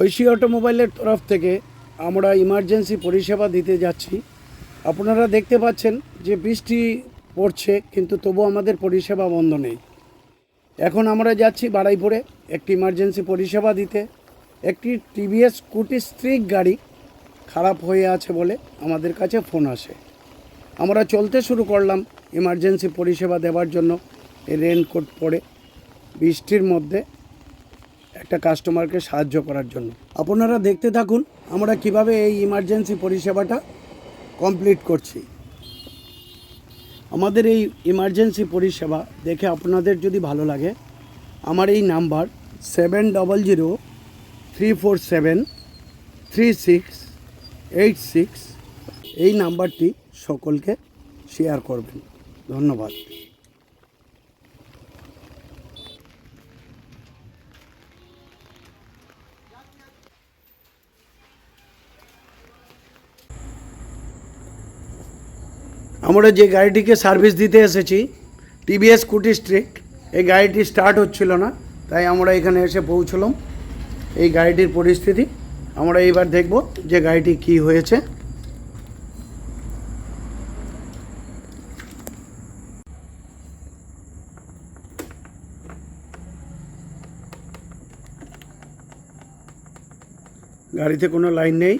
ঐশী অটোমোবাইলের তরফ থেকে আমরা ইমার্জেন্সি পরিষেবা দিতে যাচ্ছি। আপনারা দেখতে পাচ্ছেন যে বৃষ্টি পড়ছে, কিন্তু তবু আমাদের পরিষেবা বন্ধ নেই। এখন আমরা যাচ্ছি বাড়াইপুরে একটি ইমার্জেন্সি পরিষেবা দিতে। একটি টিভিএস স্কুটি স্ট্রিক গাড়ি খারাপ হয়ে আছে বলে আমাদের কাছে ফোন আসে। আমরা চলতে শুরু করলাম ইমার্জেন্সি পরিষেবা দেওয়ার জন্য। রেনকোট পরে বৃষ্টির মধ্যে একটা কাস্টমারকে সাহায্য করার জন্য। আপনারা দেখতে থাকুন আমরা কীভাবে এই ইমার্জেন্সি পরিষেবাটা কমপ্লিট করছি। আমাদের এই ইমার্জেন্সি পরিষেবা দেখে আপনাদের যদি ভালো লাগে, আমার এই number seven double zero three four seven three six eight six এই নাম্বারটি সকলকে শেয়ার করবেন। ধন্যবাদ। আমরা যে গাড়িটিকে সার্ভিস দিতে এসেছি টিভিএস স্কুটি স্ট্রিট এই গাড়িটি স্টার্ট হচ্ছিল না, তাই আমরা এখানে এসে পৌঁছলাম। এই গাড়িটির পরিস্থিতি, আমরা এইবার দেখব যে গাড়িটি কি হয়েছে। গাড়িতে কোনো লাইন নেই।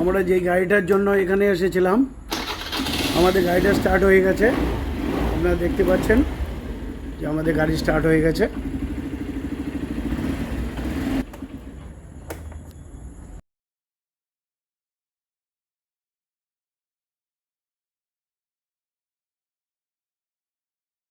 আমরা যে গাড়িটার জন্য এখানে এসেছিলাম আমাদের গাড়িটা স্টার্ট হয়ে গেছে। আপনারা দেখতে পাচ্ছেন যে আমাদের গাড়ি স্টার্ট হয়ে গেছে।